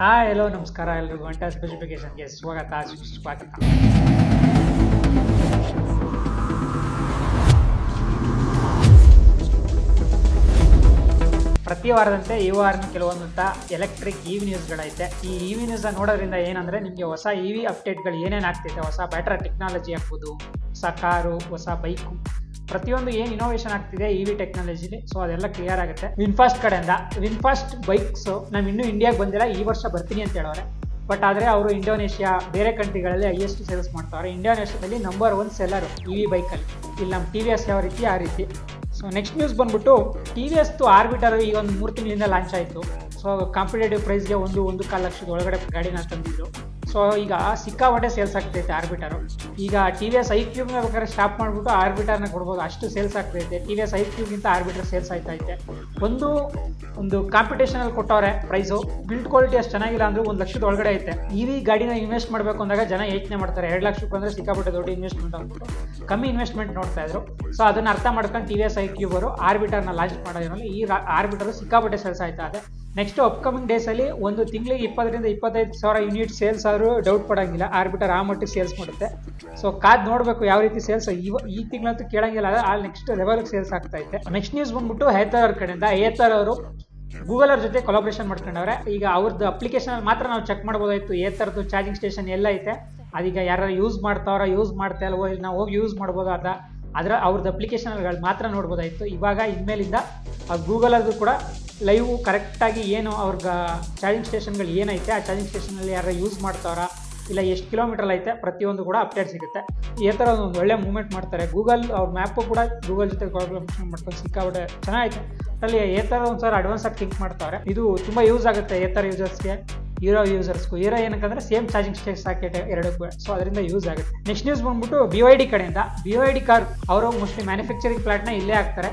Hi hello ನಮಸ್ಕಾರ ಎಲ್ರಿಗೂ. ಗಂಟಾ ಸ್ಪೆಸಿಫಿಕೇಶನ್ಗೆ ಸ್ವಾಗತ. ಸ್ವಾಗತ. ಪ್ರತಿ ವಾರದಂತೆ ಈ ವಾರನ ಕೆಲವೊಂದಂಥ ಎಲೆಕ್ಟ್ರಿಕ್ ಇವಿ ನ್ಯೂಸ್ಗಳೈತೆ ಈ ಇ ವಿ ನ್ಯೂಸ್ ನೋಡೋದ್ರಿಂದ ಏನಂದ್ರೆ, ನಿಮಗೆ ಹೊಸ ಇ ವಿ ಅಪ್ಡೇಟ್ಗಳು ಏನೇನು ಆಗ್ತೈತೆ ಹೊಸ ಬ್ಯಾಟ್ರ ಟೆಕ್ನಾಲಜಿ ಆಗ್ಬೋದು, ಹೊಸ ಕಾರು ಹೊಸ ಬೈಕು ಪ್ರತಿಯೊಂದು ಏನು ಇನೋವೇಷನ್ ಆಗ್ತಿದೆ ಇ ವಿ ಟೆಕ್ನಾಲಜಿಲಿ ಸೊ ಅದೆಲ್ಲ ಕ್ಲಿಯರ್ ಆಗುತ್ತೆ. ವಿನ್ಫಾಸ್ಟ್ ಕಡೆಯಿಂದ ವಿನ್ಫಾಸ್ಟ್ ಬೈಕ್ಸ್ ನಾವು ಇನ್ನೂ ಇಂಡಿಯಾಗೆ ಬಂದಿಲ್ಲ, ಈ ವರ್ಷ ಬರ್ತೀನಿ ಅಂತ ಹೇಳೋರೆ ಬಟ್ ಆದರೆ ಅವರು ಇಂಡೋನೇಷ್ಯಾ ಬೇರೆ ಕಂಟ್ರಿಗಳಲ್ಲಿ ಹೈಯೆಸ್ಟ್ ಸೇಲ್ಸ್ ಮಾಡ್ತಾರೆ ಇಂಡೋನೇಷ್ಯಾದಲ್ಲಿ number one seller E V ಬೈಕಲ್ಲಿ ಇಲ್ಲಿ ನಮ್ಮ ಟಿ ವಿ ಎಸ್ ಯಾವ ರೀತಿ, ಆ ರೀತಿ. ಸೊ ನೆಕ್ಸ್ಟ್ ನ್ಯೂಸ್ ಬಂದ್ಬಿಟ್ಟು ಟಿ ವಿ ಎಸ್ದು ಆರ್ಬಿಟರ್ ಈಗ ಒಂದು ಮೂರು ತಿಂಗಳಿಂದ ಲಾಂಚ್ ಆಯಿತು. ಸೊ ಕಾಂಪಿಟೇಟಿವ್ ಪ್ರೈಸ್ಗೆ ಒಂದು ಒಂದು ಕಾಲು ಲಕ್ಷದ ಒಳಗಡೆ ಗಾಡಿನ ತಂದಿದ್ರು ಸೊ ಈಗ ಸಿಕ್ಕಾಪಟ್ಟೆ ಸೇಲ್ಸ್ ಆಗ್ತೈತೆ ಆರ್ಬಿಟರು ಈಗ ಟಿ ವಿ ಎಸ್ ಐ ಕ್ಯೂಬ್ನ ಬೇಕಾದ್ರೆ ಸ್ಟಾಪ್ ಮಾಡಿಬಿಟ್ಟು ಆರ್ಬಿಟರ್ನ ಕೊಡ್ಬೋದು. ಅಷ್ಟು ಸೇಲ್ಸ್ ಆಗ್ತೈತೆ. ಟಿ ವಿ ಎಸ್ ಐ ಕ್ಯೂಬ್ಗಿಂತ ಆರ್ಬಿಟರ್ ಸೇಲ್ಸ್ ಆಯ್ತೈತೆ ಒಂದು ಒಂದು ಕಾಂಪಿಟೇಷನಲ್ಲಿ ಕೊಟ್ಟವ್ರೆ ಪ್ರೈಸು ಬಿಲ್ಡ್ ಕ್ವಾಲಿಟಿ ಅಷ್ಟು ಚೆನ್ನಾಗಿಲ್ಲ ಅಂದ್ರೆ ಒಂದು ಲಕ್ಷದ ಒಳಗಡೆ ಐತೆ. ಈ ವಿ ಗಾಡಿನ ಇನ್ವೆಸ್ಟ್ ಮಾಡಬೇಕು ಅಂದಾಗ ಜನ ಯೋಚನೆ ಮಾಡ್ತಾರೆ. ಎರಡು ಲಕ್ಷ ರೂಪಾಯಿ ಅಂದರೆ ಸಿಕ್ಕಾಪಟ್ಟೆ ದೊಡ್ಡ ಇನ್ವೆಸ್ಟ್ಮೆಂಟ್ ಅಂದ್ಬಿಟ್ಟು. ಕಮ್ಮಿ ಇನ್ವೆಸ್ಟ್ಮೆಂಟ್ ನೋಡ್ತಾ ಇದ್ರು. ಸೊ ಅದನ್ನು ಅರ್ಥ ಮಾಡ್ಕೊಂಡು ಟಿ ವಿ ಎಸ್ ಐ ಕ್ಯೂಬರು ಆರ್ಬಿಟರ್ನ ಲಾಂಚ್ ಮಾಡೋದ್ರಲ್ಲಿ ಈ ಆರ್ಬಿಟರ್ ಸಿಕ್ಕಾಪಟ್ಟೆ ಸೇಲ್ಸ್ ಆಯ್ತಾ ಇದೆ. ನೆಕ್ಸ್ಟ್ ಅಪ್ಕಮಿಂಗ್ ಡೇಸಲ್ಲಿ ಒಂದು ತಿಂಗಳಿಗೆ ಇಪ್ಪತ್ತರಿಂದ ಇಪ್ಪತ್ತೈದು ಸಾವಿರ ಯೂನಿಟ್ ಸೇಲ್ಸ್ ಆದರೂ ಡೌಟ್ ಪಡೋಂಗಿಲ್ಲ ಆರ್ಬಿಟರ್ ಆ ಮಟ್ಟಿಗೆ ಸೇಲ್ಸ್ ಮಾಡುತ್ತೆ. ಸೊ ಕಾದ್ ನೋಡಬೇಕು ಯಾವ ರೀತಿ ಸೇಲ್ಸ್ ಈ ತಿಂಗಳಂತೂ ಕೇಳಂಗಿಲ್ಲ ಆ ನೆಕ್ಸ್ಟ್ ಲೆವೆಲ್ಗೆ ಸೇಲ್ಸ್ ಆಗ್ತಾ ಐತೆ ನೆಕ್ಸ್ಟ್ ನ್ಯೂಸ್ ಬಂದ್ಬಿಟ್ಟು ಹೇತರ್ ಅವ್ರ ಕಡೆಯಿಂದ ಹೇತರ್ ಅವರು ಗೂಗಲ್ ಅವ್ರ ಜೊತೆ ಕೊಲಾಬ್ರೇಷನ್ ಮಾಡ್ಕೊಂಡವ್ರೆ. ಈಗ ಅವ್ರದ್ದು ಅಪ್ಲಿಕೇಶನ್ ಮಾತ್ರ ನಾವು ಚೆಕ್ ಮಾಡ್ಬೋದಾಯ್ತು ಏತರದ್ದು ಚಾರ್ಜಿಂಗ್ ಸ್ಟೇಷನ್ ಎಲ್ಲ ಐತೆ. ಅದೀಗ ಯಾರು ಯೂಸ್ ಮಾಡ್ತಾವ್ರ ಯೂಸ್ ಮಾಡ್ತಾ ಇಲ್ವೋ ಇಲ್ಲಿ ನಾವು ಹೋಗಿ ಯೂಸ್ ಮಾಡ್ಬೋದಾದ ಅದ ಅದರ ಅವ್ರದ್ದು ಅಪ್ಲಿಕೇಶನ್ಗಳು ಮಾತ್ರ ನೋಡ್ಬೋದಾಯ್ತು. ಇವಾಗ ಇನ್ಮೇಲಿಂದ ಗೂಗಲ್ ಅದು ಕೂಡ ಲೈವ್ ಕರೆಕ್ಟಾಗಿ ಏನು ಅವ್ರಿಗೆ ಚಾರ್ಜಿಂಗ್ ಸ್ಟೇಷನ್ಗಳು ಏನೈತೆ, ಆ ಚಾರ್ಜಿಂಗ್ ಸ್ಟೇಷನಲ್ಲಿ ಯಾರು ಯೂಸ್ ಮಾಡ್ತಾವ್ರ, ಇಲ್ಲ ಎಷ್ಟು ಕಿಲೋಮೀಟರ್ ಐತೆ, ಪ್ರತಿಯೊಂದು ಕೂಡ ಅಪ್ಡೇಟ್ ಸಿಗುತ್ತೆ. ಈ ಥರ ಒಂದು ಒಳ್ಳೆ ಮೂವ್ಮೆಂಟ್ ಮಾಡ್ತಾರೆ. ಗೂಗಲ್ ಅವ್ರ ಮ್ಯಾಪು ಕೂಡ ಗೂಗಲ್ ಜೊತೆ ಕೊಲಾಬ್ರೇಷನ್ ಮಾಡ್ಕೊಂಡು ಸಿಕ್ಕಾಬಿಟ್ಟೆ ಚೆನ್ನಾಗಿತ್ತು ಅಲ್ಲಿ ಈ ಥರ ಒಂದು ಸರ್ ಅಡ್ವಾನ್ಸ್ ಆಗಿ ಥಿಂಕ್ ಮಾಡ್ತಾರೆ. ಇದು ತುಂಬ ಯೂಸ್ ಆಗುತ್ತೆ ಈ ಥರ ಯೂಸರ್ಸ್ಗೆ ಹೀರೋ ಯೂಸರ್ಸ್ಗೂ ಹೀರೋ ಏನಕ್ಕಂದ್ರೆ ಸೇಮ್ ಚಾರ್ಜಿಂಗ್ ಸ್ಟೇಷನ್ ಸಾಕೆಟ್ ಎರಡಕ್ಕೂ ಸೊ ಅದರಿಂದ ಯೂಸ್ ಆಗುತ್ತೆ. ನೆಕ್ಸ್ಟ್ ನ್ಯೂಸ್ ಬಂದ್ಬಿಟ್ಟು ಬಿ ವೈ ಡಿ ಕಡೆಯಿಂದ. ಬಿ ವೈ ಡಿ ಕಾರ್ ಅವರು ಮೋಸ್ಟ್ಲಿ ಮ್ಯಾನುಫ್ಯಾಕ್ಚರಿಂಗ್ ಪ್ಲಾಂಟ್ನ ಇಲ್ಲೇ ಹಾಕ್ತಾರೆ.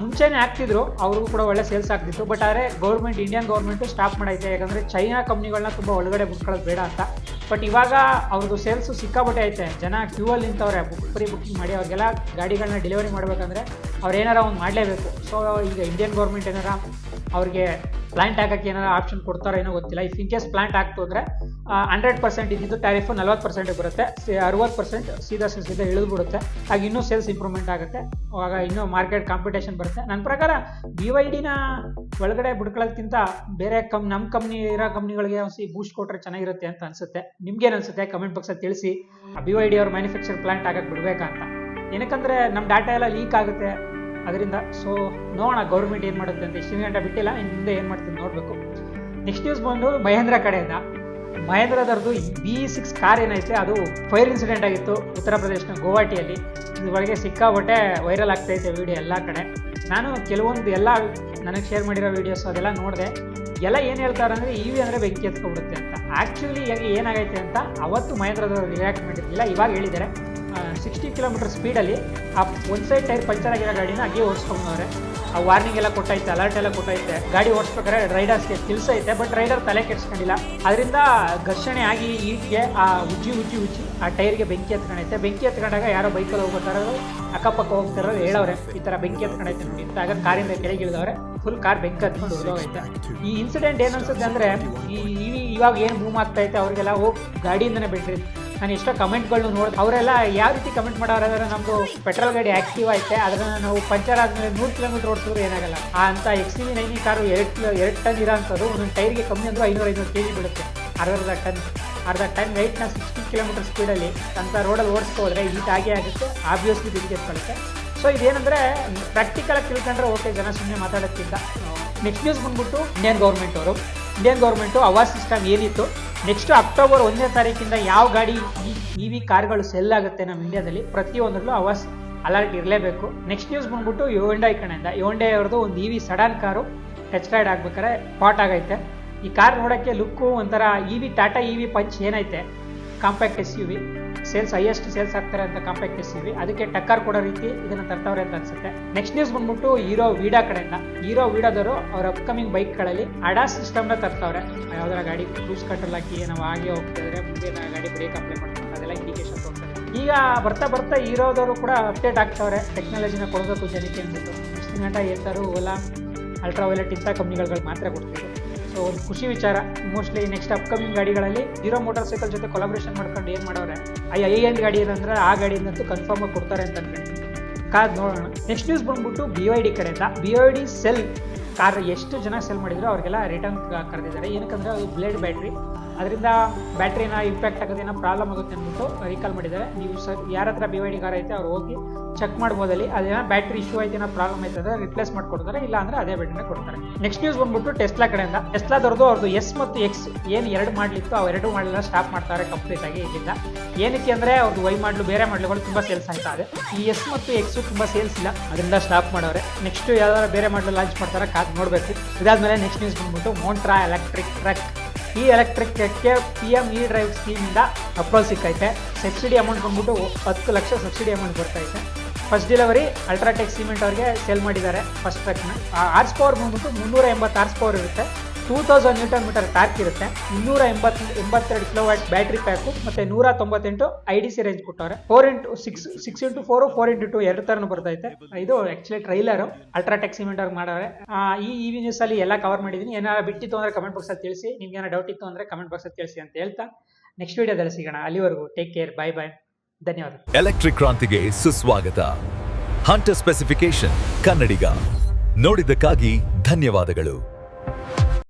ಮುಂಚೆನೇ ಆಗ್ತಿದ್ರು ಅವ್ರಿಗೂ ಕೂಡ ಒಳ್ಳೆ ಸೇಲ್ಸ್ ಆಗ್ತಿತ್ತು. ಬಟ್ ಆದರೆ ಗೌರ್ಮೆಂಟ್ ಇಂಡಿಯನ್ ಗೌರ್ಮೆಂಟು ಸ್ಟಾಪ್ ಮಾಡೈತೆ. ಯಾಕಂದರೆ ಚೈನಾ ಕಂಪ್ನಿಗಳನ್ನ ತುಂಬ ಒಳಗಡೆ ಬಿಟ್ಕೊಳ್ಳೋದು ಬೇಡ ಅಂತ. ಬಟ್ ಇವಾಗ ಅವ್ರದ್ದು ಸೇಲ್ಸು ಸಿಕ್ಕಾಬಟ್ಟೆ ಐತೆ. ಜನ ಕ್ಯೂ ಅಲ್ಲಿ ನಿಂತವ್ರೆ ಬುಕ್ ಫ್ರೀ ಬುಕ್ಕಿಂಗ್ ಮಾಡಿ, ಅವ್ರಿಗೆಲ್ಲ ಗಾಡಿಗಳನ್ನ ಡೆಲಿವರಿ ಮಾಡಬೇಕಂದ್ರೆ ಅವ್ರು ಏನಾರ ಒಂದು ಮಾಡಲೇಬೇಕು. ಸೊ ಈಗ ಇಂಡಿಯನ್ ಗೌರ್ಮೆಂಟ್ ಏನಾರ ಅವ್ರಿಗೆ ಪ್ಲಾಂಟ್ ಹಾಕಕ್ಕೆ ಏನಾರ ಆಪ್ಷನ್ ಕೊಡ್ತಾರೋ ಏನೋ ಗೊತ್ತಿಲ್ಲ. ಇಫ್ ಇನ್ ಕೇಸ್ ಪ್ಲಾಂಟ್ ಆಗ್ತು ಅಂದರೆ ಹಂಡ್ರೆಡ್ ಪರ್ಸೆಂಟ್ ಇದ್ದಿದ್ದು ಟ್ಯಾರಿಫ್ ನಲ್ವತ್ತು ಪರ್ಸೆಂಟ್ ಬರುತ್ತೆ. ಅರವತ್ತು ಪರ್ಸೆಂಟ್ ಸೀದಾ ಸೀದಾ ಇಳಿದು ಬಿಡುತ್ತೆ ಆಗ ಇನ್ನೂ ಸೇಲ್ಸ್ ಇಂಪ್ರೂವ್ಮೆಂಟ್ ಆಗುತ್ತೆ. ಆವಾಗ ಇನ್ನೂ ಮಾರ್ಕೆಟ್ ಕಾಂಪಿಟೇಷನ್ ಬರುತ್ತೆ. ನನ್ನ ಪ್ರಕಾರ ಬಿ ವೈ ಡಿನ ಒಳಗಡೆ ಬಿಡ್ಕೊಳ್ಳೋದಕ್ಕಿಂತ ಬೇರೆ ಕಮ್ ನಮ್ಮ ಕಂಪ್ನಿ ಇರೋ ಕಂಪ್ನಿಗಳಿಗೆ ಒಂದು ಬೂಸ್ಟ್ ಕೊಟ್ಟರೆ ಚೆನ್ನಾಗಿರುತ್ತೆ ಅಂತ ಅನಿಸುತ್ತೆ. ನಿಮ್ಗೇನು ಅನಿಸುತ್ತೆ? ಕಮೆಂಟ್ ಬಾಕ್ಸಲ್ಲಿ ತಿಳಿಸಿ. ಬಿ ವೈ ಡಿ ಅವ್ರ ಮ್ಯಾನುಫ್ಯಾಕ್ಚರ್ ಪ್ಲಾಂಟ್ ಆಗಕ್ಕೆ ಬಿಡಬೇಕಂತ ಏನಕ್ಕಂದರೆ ನಮ್ಮ ಡಾಟಾ ಎಲ್ಲ ಲೀಕ್ ಆಗುತ್ತೆ. ಅದರಿಂದ ಸೊ ನೋಡೋಣ ಗೌರ್ಮೆಂಟ್ ಏನು ಮಾಡುತ್ತೆ ಅಂತ. ಇಷ್ಟು ಗಂಟೆ ಬಿಟ್ಟಿಲ್ಲ ಇನ್ನು ಮುಂದೆ ಏನು ಮಾಡ್ತೀನಿ ನೋಡಬೇಕು. ನೆಕ್ಸ್ಟ್ ನ್ಯೂಸ್ ಬಂದು ಮಹೇಂದ್ರ ಕಡೆಯಿಂದ. ಮಹೇಂದ್ರದವ್ರದ್ದು ಬಿ ಸಿಕ್ಸ್ ಕಾರ್ ಏನೈತೆ, ಅದು ಫೈರ್ ಇನ್ಸಿಡೆಂಟ್ ಆಗಿತ್ತು ಉತ್ತರ ಪ್ರದೇಶನ ಗುವಾಹಟಿಯಲ್ಲಿ. ಇದುವರೆಗೆ ಸಿಕ್ಕಾಬಟ್ಟೆ ವೈರಲ್ ಆಗ್ತೈತೆ ವಿಡಿಯೋ ಎಲ್ಲ ಕಡೆ. ನಾನು ಕೆಲವೊಂದು ಎಲ್ಲ ನನಗೆ ಶೇರ್ ಮಾಡಿರೋ ವೀಡಿಯೋಸ್ ಅದೆಲ್ಲ ನೋಡಿದೆ. ಎಲ್ಲ ಏನು ಹೇಳ್ತಾರೆ ಅಂದರೆ ಇವಿ ಅಂದರೆ ಬೆಂಕಿ ಎತ್ಕೊಬಿಡುತ್ತೆ ಅಂತ. ಆ್ಯಕ್ಚುಲಿ ಈಗ ಏನಾಗೈತೆ ಅಂತ, ಅವತ್ತು ಮಹೇಂದ್ರದವ್ರು ರಿಯಾಕ್ಟ್ ಮಾಡಿರಲಿಲ್ಲ ಇವಾಗ ಹೇಳಿದ್ದಾರೆ. ಸಿಕ್ಸ್ಟಿ ಕಿಲೋಮೀಟರ್ ಸ್ಪೀಡಲ್ಲಿ ಆ ಒಂದು ಸೈಡ್ ಟೈರ್ ಪಂಚರ್ ಆಗಿರೋ ಗಾಡಿನ ಹಾಗೆ ಓಡಿಸ್ಕೊಂಡವ್ರೆ ಆ ವಾರ್ನಿಂಗ್ ಎಲ್ಲ ಕೊಟ್ಟೈತೆ ಅಲರ್ಟ್ ಎಲ್ಲ ಕೊಟ್ಟೈತೆ. ಗಾಡಿ ಓಡಿಸ್ಬೇಕಾದ್ರೆ ರೈಡರ್ಸ್ಗೆ ತಿಳಿಸೈತೆ ಬಟ್ ರೈಡರ್ ತಲೆ ಕೆಡಿಸ್ಕೊಂಡಿಲ್ಲ. ಅದರಿಂದ ಘರ್ಷಣೆ ಆಗಿ ಈಗೆ ಆ ಉಜ್ಜಿ ಉಜ್ಜಿ ಉಜ್ಜಿ ಆ ಟೈರ್ಗೆ ಬೆಂಕಿ ಎತ್ಕೊಂಡೈತೆ. ಬೆಂಕಿ ಎತ್ಕೊಂಡಾಗ ಯಾರೋ ಬೈಕಲ್ಲಿ ಹೋಗ್ತಾರೋ ಅಕ್ಕಪಕ್ಕ ಹೋಗ್ತಾರೋ ಹೇಳವ್ರೆ, ಈ ಥರ ಬೆಂಕಿ ಅಂತ. ಆಗ ಕಾರಿಂದ ಕೆಳಗೆ ಇಳಿದವ್ರೆ ಫುಲ್ ಕಾರ್ ಬೆಂಕಿ ಹತ್ಕೊಂಡು ಹೋಗೋಗೈತೆ ಈ ಇನ್ಸಿಡೆಂಟ್ ಏನು ಅನ್ಸುತ್ತೆ ಅಂದರೆ ಈ ಇವಾಗ ಏನು ಬೂಮ್ ಆಗ್ತೈತೆ ಅವ್ರಿಗೆಲ್ಲ ಹೋಗಿ ಗಾಡಿಯಿಂದನೇ ಬಿಡ್ರಿ ನಾನು ಎಷ್ಟೋ ಕಮೆಂಟ್ಗಳನ್ನ ನೋಡಿ ಅವರೆಲ್ಲ ಯಾವ ರೀತಿ ಕಮೆಂಟ್ ಮಾಡೋರಾದ್ರೆ ಅಂದರೆ ನಮ್ಮದು ಪೆಟ್ರೋಲ್ ಗಾಡಿ ಆಕ್ಟಿವ್ ಐತೆ ಅದನ್ನು ನಾವು ಪಂಚರ್ ಆದಮೇಲೆ ನೂರು ಕಿಲೋಮೀಟರ್ ಓಡಿಸಿದ್ರು ಏನಾಗಲ್ಲ. ಆ ಅಂತ ಎಕ್ಸ್ ಸಿ ನೈನ್ ಕಾರು ಎರಡು ಕಿಲೋ ಎರಡು ಟನ್ ಇರೋ ಅಂಥದ್ದು, ಒಂದೊಂದು ಟೈರ್ಗೆ ಕಮ್ಮಿ ಅಂದರೂ ಐನೂರು ಐನೂರು ಕೆ ಜಿ ಬಿಡುತ್ತೆ ಅರ್ಧ ಟನ್. ಅರ್ಧ ಟನ್ ವೆಯ್ಟ್ನ ಸಿಕ್ಸ್ಟಿ ಕಿಲೋಮೀಟರ್ ಸ್ಪೀಡಲ್ಲಿ ಅಂತ ರೋಡಲ್ಲಿ ಓಡಿಸ್ಕೋದ್ರೆ ಹೀಟ್ ಆಗೇ ಆಗುತ್ತೆ ಆಬ್ವಿಯಸ್ಲಿ ಬೆಂಕಿ ಎತ್ಕೊಳುತ್ತೆ ಸೊ ಇದೇನಂದರೆ ಪ್ರಾಕ್ಟಿಕಲಾಗಿ ತಿಳ್ಕೊಂಡ್ರೆ ಓಕೆ ಜನ ಸುಮ್ಮನೆ ಮಾತಾಡೋಕ್ಕಿಂತ ನೆಕ್ಸ್ಟ್ ನ್ಯೂಸ್ ಬಂದ್ಬಿಟ್ಟು ಇಂಡಿಯನ್ ಗೌರ್ಮೆಂಟ್ ಅವರು. ಇಂಡಿಯನ್ ಗೌರ್ಮೆಂಟು ಅವಾಸ್ ಸಿಸ್ಟಮ್ ಏನಿತ್ತು? ನೆಕ್ಸ್ಟ್ ಅಕ್ಟೋಬರ್ ಒಂದನೇ ತಾರೀಕಿಂದ ಯಾವ ಗಾಡಿ ಇ ವಿ ಕಾರ್ಗಳು ಸೆಲ್ ಆಗುತ್ತೆ ನಮ್ಮ ಇಂಡಿಯಾದಲ್ಲಿ ಪ್ರತಿಯೊಂದರಲ್ಲೂ ಅವಾಸ್ ಅಲರ್ಟ್ ಇರಲೇಬೇಕು. ನೆಕ್ಸ್ಟ್ ನ್ಯೂಸ್ ಬಂದ್ಬಿಟ್ಟು ಯೋಂಡೈ ಕಡೆಯಿಂದ. ಯೋಂಡೈ ಅವ್ರದ್ದು ಒಂದು E V sudden car touch ride ಆಗ್ಬೇಕಾದ್ರೆ ಪಾಟ್ ಆಗೈತೆ. ಈ ಕಾರ್ ನೋಡೋಕ್ಕೆ ಲುಕ್ಕು ಒಂಥರ E V Tata E V Punch ಏನೈತೆ? Compact S U V sales highest sales ಆಗ್ತಾರೆ ಅಂತ ಕಾಂಪ್ಯಾಕ್ಟ್ ಎಸ್ ಯು ಅದಕ್ಕೆ ಟಕ್ಕರ್ ಕೊಡೋ ರೀತಿ ಇದನ್ನು ತರ್ತವ್ರೆ ಅಂತ ಅನ್ಸುತ್ತೆ. ನೆಕ್ಸ್ಟ್ ನ್ಯೂಸ್ ಬಂದ್ಬಿಟ್ಟು ಹೀರೋ ವೀಡಾ ಕಡೆಯಿಂದ. ಹೀರೋ ವೀಡಾದವರು ಅವ್ರ ಅಪ್ಕಮಿಂಗ್ ಬೈಕ್ಗಳಲ್ಲಿ ಅಡಾ ಸಿಸ್ಟಮ್ನ ತರ್ತವ್ರೆ. ಯಾವ್ದಾರ ಗಾಡಿ ಕ್ರೂಸ್ ಕಂಟ್ರೋಲ್ ಹಾಕಿ ನಾವು ಹಾಗೆ ಹೋಗ್ತಿದ್ರೆ ಮುಂದೆ ನಾ ಗಾಡಿ ಬ್ರೇಕ್ ಅಪ್ಲೈ ಮಾಡ್ತಾರೆ ಅದೆಲ್ಲ ಇಂಡಿಕೇಶನ್ ತೋರ್ತಾರೆ ಈಗ ಬರ್ತಾ ಬರ್ತಾ ಹೀರೋದವರು ಕೂಡ ಅಪ್ಡೇಟ್ ಆಗ್ತವ್ರೆ. ಟೆಕ್ನಾಲಜಿನ ಕೊಡಬೇಕು ಜನಕ್ಕೆ ಅಂದ್ಬಿಟ್ಟು ಎಷ್ಟು ಗಂಟೆ ಎತ್ತಾರು, ಓಲಾ ಅಲ್ಟ್ರಾ ವೈಲೆಟ್ ಇಂಥ ಕಂಪ್ನಿಗಳಿಗೆ ಮಾತ್ರ ಕೊಡ್ತಿದ್ರು ಸೊ ಒಂದು ಖುಷಿ ವಿಚಾರ. ಮೋಸ್ಟ್ಲಿ ನೆಕ್ಸ್ಟ್ ಅಪ್ಕಮಿಂಗ್ ಗಾಡಿಗಳಲ್ಲಿ ಹೀರೋ ಮೋಟಾರ್ ಸೈಕಲ್ ಜೊತೆ ಕೊಲಾಬ್ರೇಷನ್ ಮಾಡ್ಕೊಂಡು ಏನು ಮಾಡೋರೆ? ಆ ಐ ಎಂಡ್ ಗಾಡಿ ಏನಂದ್ರೆ ಆ ಗಾಡಿನಂತೂ ಕನ್ಫರ್ಮ್ ಆಗಿ ಕೊಡ್ತಾರೆ ಅಂತ ಅನ್ಕೊಂಡು ಕಾದ್ ನೋಡೋಣ. ನೆಕ್ಸ್ಟ್ ನ್ಯೂಸ್ ಬಂದ್ಬಿಟ್ಟು ಬಿ ಐ ಡಿ ಕಡೆಯಿಂದ B I D sell car ಎಷ್ಟು ಜನ ಸೆಲ್ ಮಾಡಿದ್ರು, ಅವ್ರಿಗೆಲ್ಲ ರಿಟರ್ನ್ ಕರೆದಿದ್ದಾರೆ. ಏನಕ್ಕಂದ್ರೆ ಅದು ಬ್ಲೇಡ್ ಬ್ಯಾಟ್ರಿ ಅದರಿಂದ ಬ್ಯಾಟ್ರಿನ ಇಂಪ್ಯಾಕ್ಟ್ ಆಗೋದೇನೋ ಪ್ರಾಬ್ಲಮ್ ಆಗುತ್ತೆ ಅಂದ್ಬಿಟ್ಟು ರೀಕಾಲ್ ಮಾಡಿದ್ದಾರೆ. ನೀವು ಸರ್ ಯಾರ ಹತ್ರ ಬಿ ವೈ ಡಿ ಕಾರ್ ಐತೆ ಅವ್ರು ಹೋಗಿ ಚೆಕ್ ಮಾಡ್ಬೋದಲ್ಲಿ ಅದೇನೋ ಬ್ಯಾಟ್ರಿ ಇಶ್ಯೂ ಐತೆ ಏನೋ ಪ್ರಾಬ್ಲಮ್ ಐತೆ ರಿಪ್ಲೇಸ್ ಮಾಡ್ಕೊಡ್ತಾರೆ, ಇಲ್ಲ ಅಂದ್ರೆ ಅದೇ ಬ್ಯಾಟ್ರಿನ ಕೊಡ್ತಾರೆ. ನೆಕ್ಸ್ಟ್ ನ್ಯೂಸ್ ಬಂದ್ಬಿಟ್ಟು ಟೆಸ್ಲಾ ಕಡೆಯಿಂದ. ಟೆಸ್ಲಾದವ್ರದ್ದು ಅವ್ರದ್ದು ಎಸ್ ಮತ್ತು ಎಕ್ಸ್ ಏನು ಎರಡು ಮಾಡಲಿತ್ತು ಅವೆರಡು ಮಾಡಲಿಲ್ಲ ಸ್ಟಾಪ್ ಮಾಡ್ತಾರೆ ಕಂಪ್ಲೀಟ್ ಆಗಿ ಇಲ್ಲಿಂದ ಏನಕ್ಕೆ ಅಂದರೆ ಅವ್ರದ್ದು ವೈ ಮಾಡಲು ಬೇರೆ ಮಾಡಲುಗಳು ತುಂಬ ಸೇಲ್ಸ್ ಆಗ್ತಾ ಇದೆ ಈ ಎಸ್ ಮತ್ತು ಎಕ್ಸು ತುಂಬ ಸೇಲ್ಸ್ ಇಲ್ಲ, ಅದರಿಂದ ಸ್ಟಾಪ್ ಮಾಡೋರೆ. ನೆಕ್ಸ್ಟ್ ಯಾವ್ದಾದ್ರು ಬೇರೆ ಮಾಡಲು ಲಾಂಚ್ ಮಾಡ್ತಾರೆ ಕಾದು ನೋಡಬೇಕು. ಇದಾದ್ಮೇಲೆ ನೆಕ್ಸ್ಟ್ ನ್ಯೂಸ್ ಬಂದ್ಬಿಟ್ಟು ಮೋಂಟ್ರಾ ಎಲೆಕ್ಟ್ರಿಕ್ ಟ್ರಕ್ ಈ ಎಲೆಕ್ಟ್ರಿಕ್ ಟ್ರಕ್ಗೆ ಪಿ ಎಂ ಇ ಡ್ರೈವ್ ಸ್ಕೀಮಿಂದ ಅಪ್ರೋಲ್ ಸಿಕ್ಕೈತೆ. ಸಬ್ಸಿಡಿ ಅಮೌಂಟ್ ಬಂದ್ಬಿಟ್ಟು ಹತ್ತು ಲಕ್ಷ ಸಬ್ಸಿಡಿ ಅಮೌಂಟ್ ಬರ್ತೈತೆ ಫಸ್ಟ್ ಡೆಲಿವರಿ ಅಲ್ಟ್ರಾಟೆಕ್ ಸಿಮೆಂಟ್ ಅವ್ರಿಗೆ ಸೇಲ್ ಮಾಡಿದ್ದಾರೆ ಫಸ್ಟ್ ಟ್ರಕ್ನ ಆರ್ಸ್ ಪವರ್ ಬಂದ್ಬಿಟ್ಟು ಮುನ್ನೂರ ಎಂಬತ್ತು ಆರ್ಸ್ ಪವರ್ ಇರುತ್ತೆ. Two thousand newton metre torque ಇರುತ್ತೆ. ಇನ್ನೂರ ಎಂಬತ್, ಎಂಬತ್ತೆರಡು ಕಿಲೋ ವ್ಯಾಟ್ ಬ್ಯಾಟ್ರಿ ಪ್ಯಾಕು ಮತ್ತೆ ನೂರ ತೊಂಬತ್ತೆಂಟು ಐ ಡಿ ಸಿ ರೇಂಜ್ ಕೊಟ್ಟವ್ರೆ. Four into six six into four four into two ಎರಡು ಥರನು ಬರ್ತೈತೆ. ಇದು ಆಕ್ಚುಲಿ ಟ್ರೈಲರು ಅಲ್ಟ್ರಾಟೆಕ್ ಸಿಮೆಂಟ್ ಅವ್ರು ಮಾಡವ್ರೆ. ಈ ಇ ವಿ ನ್ಯೂಸ್ ಅಲ್ಲಿ ಎಲ್ಲ ಕವರ್ ಮಾಡಿದ್ದೀನಿ ಏನಾರ ಬಿಟ್ಟಿತ್ತು ಅಂದರೆ ಕಮೆಂಟ್ ಬಾಕ್ಸಲ್ಲಿ ತಿಳಿಸಿ. ನಿಮ್ಗೆ ಏನಾರ ಡೌಟ್ ಇತ್ತು ಅಂದರೆ ಕಮೆಂಟ್ ಬಾಕ್ಸಲ್ಲಿ ತಿಳಿಸಿ ಅಂತ ಹೇಳ್ತಾ. ನೆಕ್ಸ್ಟ್ ವೀಡಿಯೋದಲ್ಲಿ ಸಿಗೋಣ. ಅಲ್ಲಿವರೆಗೂ ಟೇಕ್ ಕೇರ್ ಬೈ ಬೈ ಧನ್ಯವಾದ. ಎಲೆಕ್ಟ್ರಿಕ್ ಕ್ರಾಂತಿಗೆ ಸುಸ್ವಾಗತ. Hunter specification Kannadiga. ನೋಡಿದ್ದಕ್ಕಾಗಿ ಧನ್ಯವಾದಗಳು.